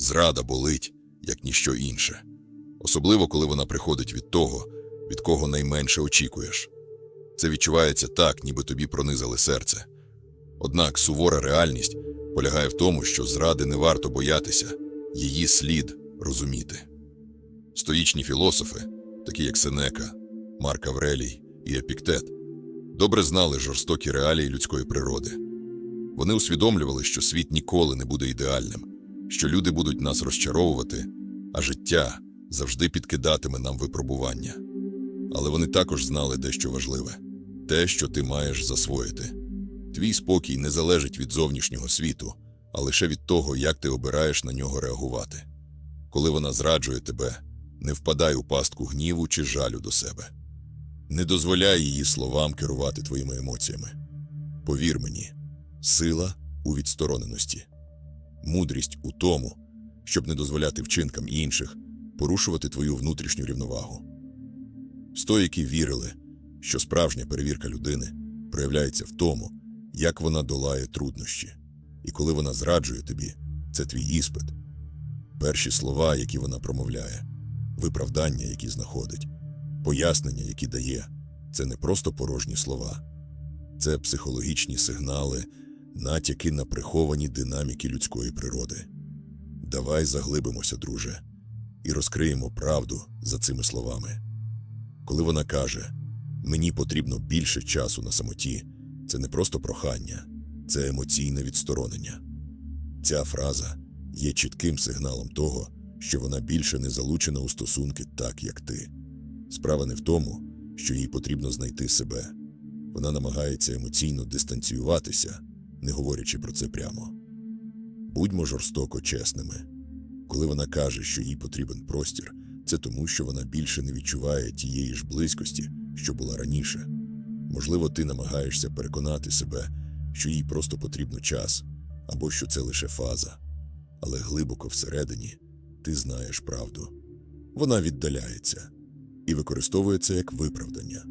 Зрада болить, як ніщо інше. Особливо, коли вона приходить від того, від кого найменше очікуєш. Це відчувається так, ніби тобі пронизали серце. Однак сувора реальність полягає в тому, що зради не варто боятися, її слід розуміти. Стоїчні філософи, такі як Сенека, Марк Аврелій і Епіктет, добре знали жорстокі реалії людської природи. Вони усвідомлювали, що світ ніколи не буде ідеальним, що люди будуть нас розчаровувати, а життя завжди підкидатиме нам випробування. Але вони також знали дещо важливе те, що ти маєш засвоїти. Твій спокій не залежить від зовнішнього світу, а лише від того, як ти обираєш на нього реагувати. Коли вона зраджує тебе, не впадай у пастку гніву чи жалю до себе. Не дозволяй її словам керувати твоїми емоціями. Повір мені, сила у відстороненості, мудрість у тому, щоб не дозволяти вчинкам інших порушувати твою внутрішню рівновагу. Стоїки вірили, що справжня перевірка людини проявляється в тому, як вона долає труднощі, і коли вона зраджує тобі, це твій іспит. Перші слова, які вона промовляє, виправдання, які знаходить, пояснення, які дає, це не просто порожні слова, це психологічні сигнали, натяки на приховані динаміки людської природи. Давай заглибимося, друже, і розкриємо правду за цими словами. Коли вона каже, мені потрібно більше часу на самоті, це не просто прохання, це емоційне відсторонення. Ця фраза є чітким сигналом того, що вона більше не залучена у стосунки так, як ти. Справа не в тому, що їй потрібно знайти себе. Вона намагається емоційно дистанціюватися, не говорячи про це прямо. Будьмо жорстоко чесними. Коли вона каже, що їй потрібен простір, це тому, що вона більше не відчуває тієї ж близькості, що була раніше. Можливо, ти намагаєшся переконати себе, що їй просто потрібно час, або що це лише фаза. Але глибоко всередині ти знаєш правду. Вона віддаляється і використовує це як виправдання.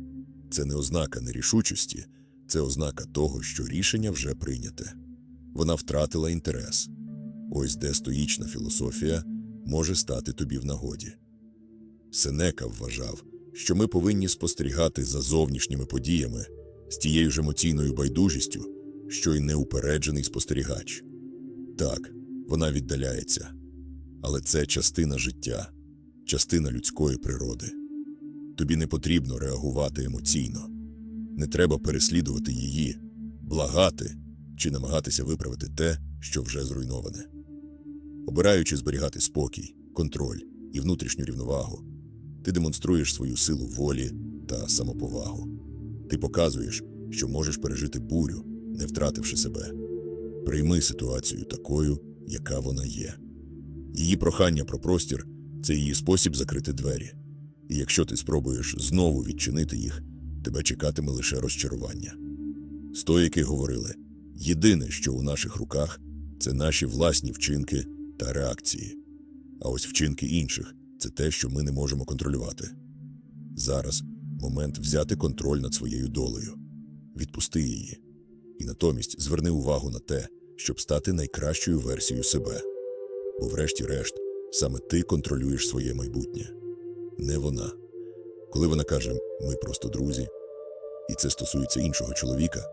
Це не ознака нерішучості, це ознака того, що рішення вже прийняте. Вона втратила інтерес. Ось де стоїчна філософія може стати тобі в нагоді. Сенека вважав, що ми повинні спостерігати за зовнішніми подіями з тією ж емоційною байдужістю, що й неупереджений спостерігач. Так, вона віддаляється, але це частина життя, частина людської природи. Тобі не потрібно реагувати емоційно, не треба переслідувати її, благати чи намагатися виправити те, що вже зруйноване. Обираючи зберігати спокій, контроль і внутрішню рівновагу, ти демонструєш свою силу волі та самоповагу. Ти показуєш, що можеш пережити бурю, не втративши себе. Прийми ситуацію такою, яка вона є. Її прохання про простір це її спосіб закрити двері. І якщо ти спробуєш знову відчинити їх, тебе чекатиме лише розчарування. Стоїки говорили: єдине, що у наших руках, це наші власні вчинки та реакції. А ось вчинки інших це те, що ми не можемо контролювати. Зараз момент взяти контроль над своєю долею, відпусти її, і натомість зверни увагу на те, щоб стати найкращою версією себе. Бо, врешті-решт, саме ти контролюєш своє майбутнє, не вона. Коли вона каже ми просто друзі, і це стосується іншого чоловіка,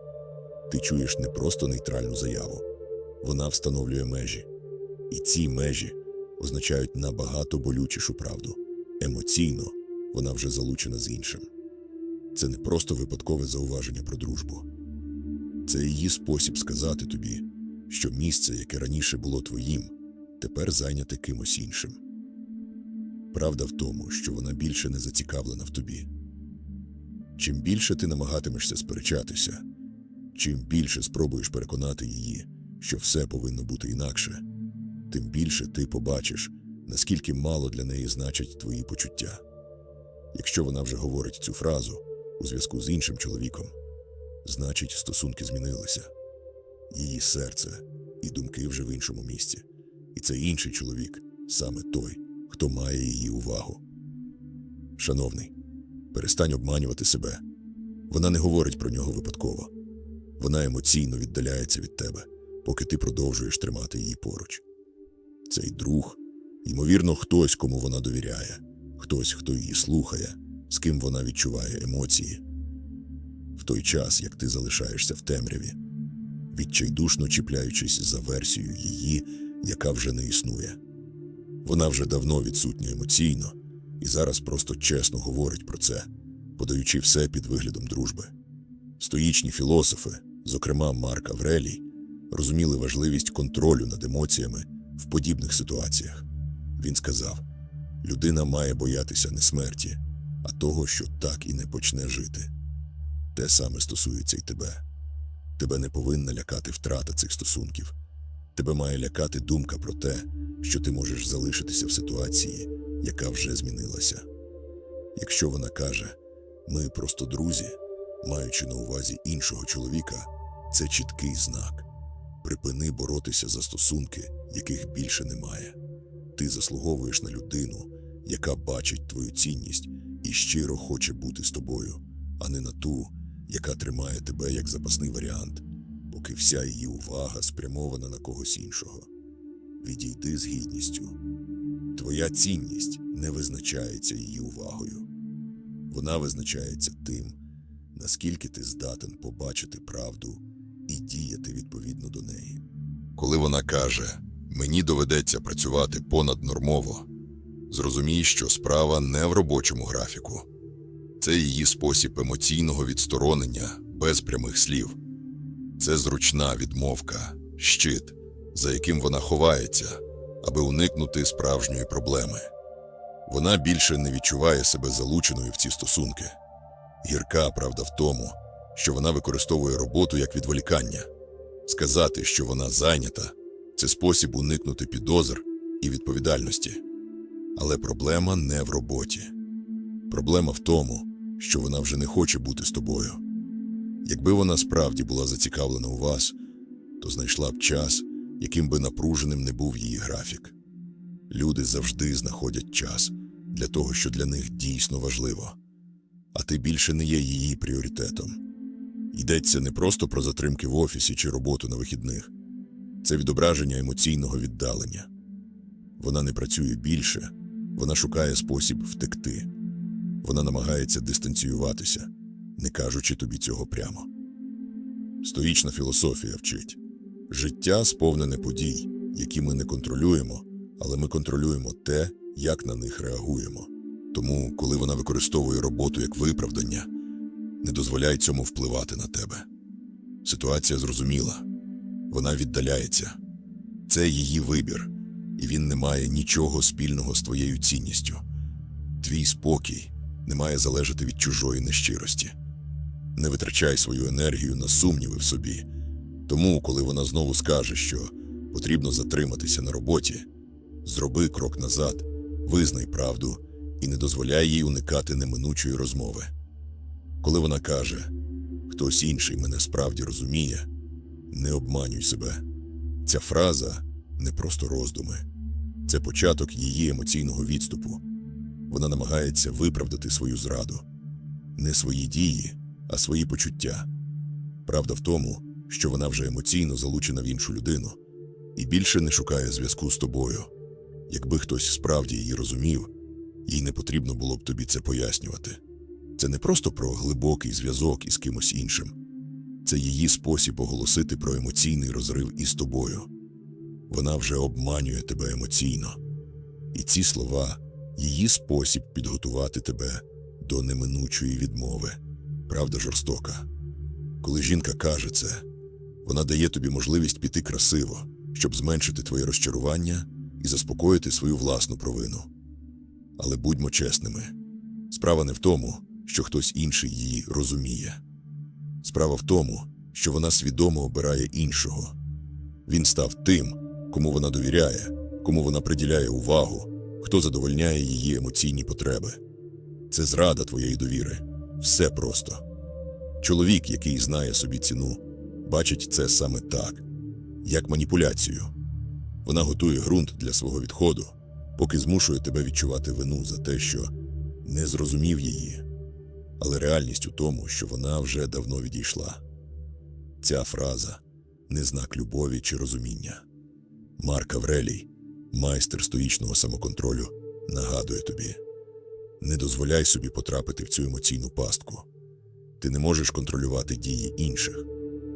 ти чуєш не просто нейтральну заяву, вона встановлює межі. І ці межі означають набагато болючішу правду. Емоційно вона вже залучена з іншим. Це не просто випадкове зауваження про дружбу, це її спосіб сказати тобі, що місце, яке раніше було твоїм, тепер зайняте кимось іншим. Правда в тому, що вона більше не зацікавлена в тобі. Чим більше ти намагатимешся сперечатися, чим більше спробуєш переконати її, що все повинно бути інакше, тим більше ти побачиш, наскільки мало для неї значать твої почуття. Якщо вона вже говорить цю фразу у зв'язку з іншим чоловіком, значить, стосунки змінилися. Її серце і думки вже в іншому місці. І цей інший чоловік саме той, хто має її увагу. Шановний, перестань обманювати себе. Вона не говорить про нього випадково. Вона емоційно віддаляється від тебе, поки ти продовжуєш тримати її поруч. Цей друг, ймовірно, хтось, кому вона довіряє, хтось, хто її слухає, з ким вона відчуває емоції. В той час, як ти залишаєшся в темряві, відчайдушно чіпляючись за версію її, яка вже не існує. Вона вже давно відсутня емоційно і зараз просто чесно говорить про це, подаючи все під виглядом дружби. Стоїчні філософи, зокрема Марк Аврелій, розуміли важливість контролю над емоціями в подібних ситуаціях. Він сказав: людина має боятися не смерті, а того, що так і не почне жити. Те саме стосується й тебе. Тебе не повинна лякати втрата цих стосунків. Тебе має лякати думка про те, що ти можеш залишитися в ситуації, яка вже змінилася. Якщо вона каже, ми просто друзі, маючи на увазі іншого чоловіка, це чіткий знак. Припини боротися за стосунки, яких більше немає. Ти заслуговуєш на людину, яка бачить твою цінність і щиро хоче бути з тобою, а не на ту, яка тримає тебе як запасний варіант, поки вся її увага спрямована на когось іншого. Відійди з гідністю. Твоя цінність не визначається її увагою. Вона визначається тим, наскільки ти здатен побачити правду і діяти відповідно до неї. Коли вона каже мені доведеться працювати понаднормово, зрозумій, що справа не в робочому графіку. Це її спосіб емоційного відсторонення без прямих слів. Це зручна відмовка, щит, за яким вона ховається, аби уникнути справжньої проблеми. Вона більше не відчуває себе залученою в ці стосунки. Гірка правда в тому, що вона використовує роботу як відволікання. Сказати, що вона зайнята, це спосіб уникнути підозр і відповідальності. Але проблема не в роботі. Проблема в тому, що вона вже не хоче бути з тобою. Якби вона справді була зацікавлена у вас, то знайшла б час, яким би напруженим не був її графік. Люди завжди знаходять час для того, що для них дійсно важливо. А ти більше не є її пріоритетом. Йдеться не просто про затримки в офісі чи роботу на вихідних, це відображення емоційного віддалення. Вона не працює більше, вона шукає спосіб втекти. Вона намагається дистанціюватися, не кажучи тобі цього прямо. Стоїчна філософія вчить життя сповнене подій, які ми не контролюємо, але ми контролюємо те, як на них реагуємо. Тому, коли вона використовує роботу як виправдання, не дозволяй цьому впливати на тебе. Ситуація зрозуміла, вона віддаляється. Це її вибір, і він не має нічого спільного з твоєю цінністю. Твій спокій не має залежати від чужої нещирості. Не витрачай свою енергію на сумніви в собі. Тому, коли вона знову скаже, що потрібно затриматися на роботі, зроби крок назад, визнай правду і не дозволяй їй уникати неминучої розмови. Коли вона каже, хтось інший мене справді розуміє, не обманюй себе. Ця фраза не просто роздуми, це початок її емоційного відступу. Вона намагається виправдати свою зраду, не свої дії, а свої почуття. Правда в тому, що вона вже емоційно залучена в іншу людину і більше не шукає зв'язку з тобою. Якби хтось справді її розумів, їй не потрібно було б тобі це пояснювати. Це не просто про глибокий зв'язок із кимось іншим, це її спосіб оголосити про емоційний розрив із тобою. Вона вже обманює тебе емоційно, і ці слова її спосіб підготувати тебе до неминучої відмови. Правда жорстока. Коли жінка каже це, вона дає тобі можливість піти красиво, щоб зменшити твоє розчарування і заспокоїти свою власну провину. Але будьмо чесними, справа не в тому, що хтось інший її розуміє. Справа в тому, що вона свідомо обирає іншого. Він став тим, кому вона довіряє, кому вона приділяє увагу, хто задовольняє її емоційні потреби. Це зрада твоєї довіри. Все просто. Чоловік, який знає собі ціну, бачить це саме так, як маніпуляцію. Вона готує ґрунт для свого відходу, поки змушує тебе відчувати вину за те, що не зрозумів її. Але реальність у тому, що вона вже давно відійшла. Ця фраза не знак любові чи розуміння. Марк Аврелій Майстер стоїчного самоконтролю нагадує тобі: не дозволяй собі потрапити в цю емоційну пастку. Ти не можеш контролювати дії інших,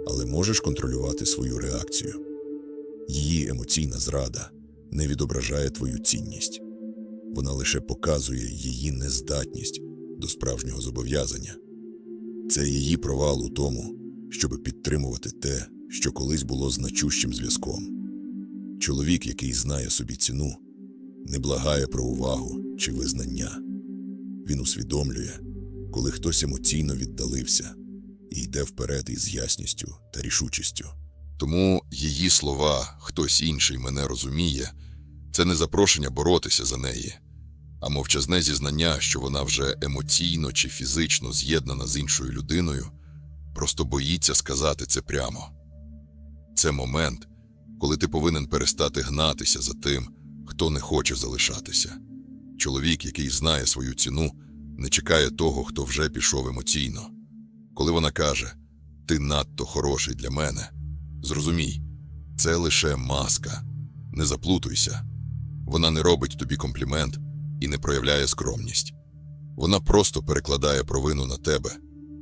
але можеш контролювати свою реакцію. Її емоційна зрада не відображає твою цінність, вона лише показує її нездатність до справжнього зобов'язання. Це її провал у тому, щоб підтримувати те, що колись було значущим зв'язком. Чоловік, який знає собі ціну, не благає про увагу чи визнання. Він усвідомлює, коли хтось емоційно віддалився і йде вперед із ясністю та рішучістю. Тому її слова хтось інший мене розуміє це не запрошення боротися за неї, а мовчазне зізнання, що вона вже емоційно чи фізично з'єднана з іншою людиною, просто боїться сказати це прямо. Це момент, коли ти повинен перестати гнатися за тим, хто не хоче залишатися. Чоловік, який знає свою ціну, не чекає того, хто вже пішов емоційно. Коли вона каже Ти надто хороший для мене. Зрозумій, це лише маска. Не заплутуйся. Вона не робить тобі комплімент і не проявляє скромність. Вона просто перекладає провину на тебе,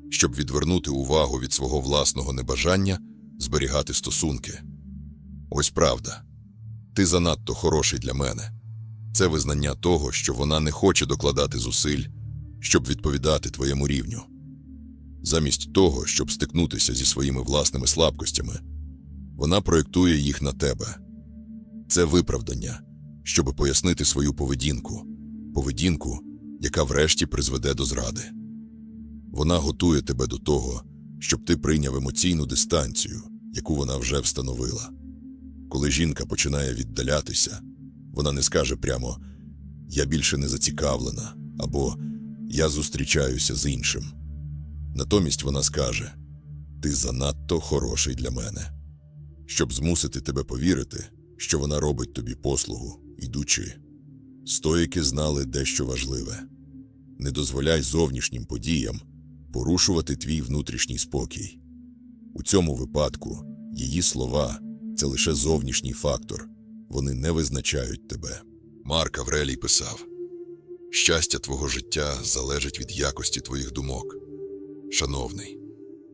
щоб відвернути увагу від свого власного небажання зберігати стосунки. Ось правда. Ти занадто хороший для мене. Це визнання того, що вона не хоче докладати зусиль, щоб відповідати твоєму рівню. Замість того, щоб стикнутися зі своїми власними слабкостями, вона проєктує їх на тебе. Це виправдання, щоб пояснити свою поведінку, поведінку, яка врешті призведе до зради. Вона готує тебе до того, щоб ти прийняв емоційну дистанцію, яку вона вже встановила. Коли жінка починає віддалятися, вона не скаже прямо Я більше не зацікавлена або Я зустрічаюся з іншим. Натомість вона скаже Ти занадто хороший для мене, щоб змусити тебе повірити, що вона робить тобі послугу, ідучи. Стоїки знали дещо важливе не дозволяй зовнішнім подіям порушувати твій внутрішній спокій. У цьому випадку її слова це лише зовнішній фактор, вони не визначають тебе. Марк Аврелій писав: Щастя твого життя залежить від якості твоїх думок. Шановний,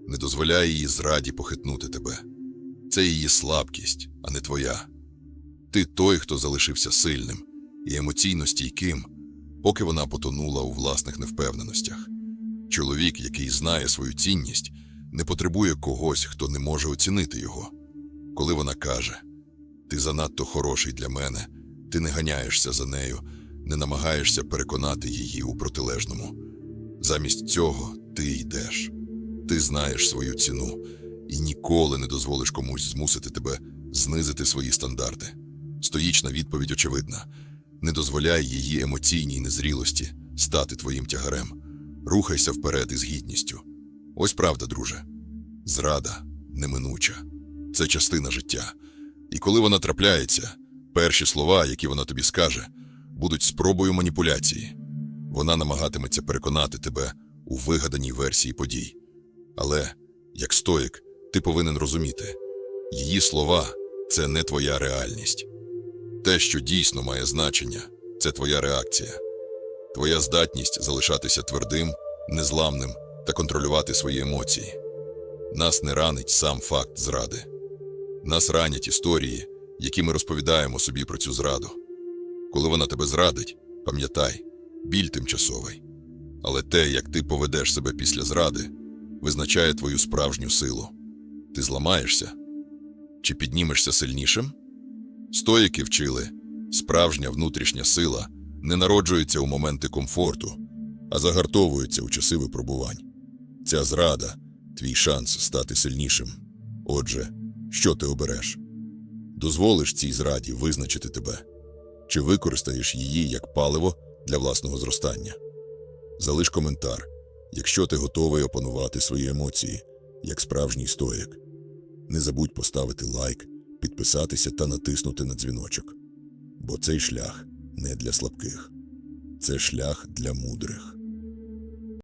не дозволяй її зраді похитнути тебе. Це її слабкість, а не твоя. Ти той, хто залишився сильним і емоційно стійким, поки вона потонула у власних невпевненостях. Чоловік, який знає свою цінність, не потребує когось, хто не може оцінити його. Коли вона каже: Ти занадто хороший для мене, ти не ганяєшся за нею, не намагаєшся переконати її у протилежному. Замість цього ти йдеш. Ти знаєш свою ціну і ніколи не дозволиш комусь змусити тебе знизити свої стандарти. Стоїчна відповідь очевидна: не дозволяй її емоційній незрілості стати твоїм тягарем. Рухайся вперед із гідністю. Ось правда, друже. Зрада неминуча. Це частина життя. І коли вона трапляється, перші слова, які вона тобі скаже, будуть спробою маніпуляції. Вона намагатиметься переконати тебе у вигаданій версії подій. Але, як стоїк, ти повинен розуміти, її слова це не твоя реальність. Те, що дійсно має значення, це твоя реакція, твоя здатність залишатися твердим, незламним та контролювати свої емоції. Нас не ранить сам факт зради. Нас ранять історії, які ми розповідаємо собі про цю зраду. Коли вона тебе зрадить, пам'ятай, біль тимчасовий. Але те, як ти поведеш себе після зради, визначає твою справжню силу. Ти зламаєшся чи піднімешся сильнішим? Стоїки вчили, справжня внутрішня сила не народжується у моменти комфорту, а загартовується у часи випробувань. Ця зрада твій шанс стати сильнішим. Отже, що ти обереш? Дозволиш цій зраді визначити тебе, чи використаєш її як паливо для власного зростання? Залиш коментар, якщо ти готовий опанувати свої емоції, як справжній стоїк. Не забудь поставити лайк, підписатися та натиснути на дзвіночок. Бо цей шлях не для слабких, це шлях для мудрих.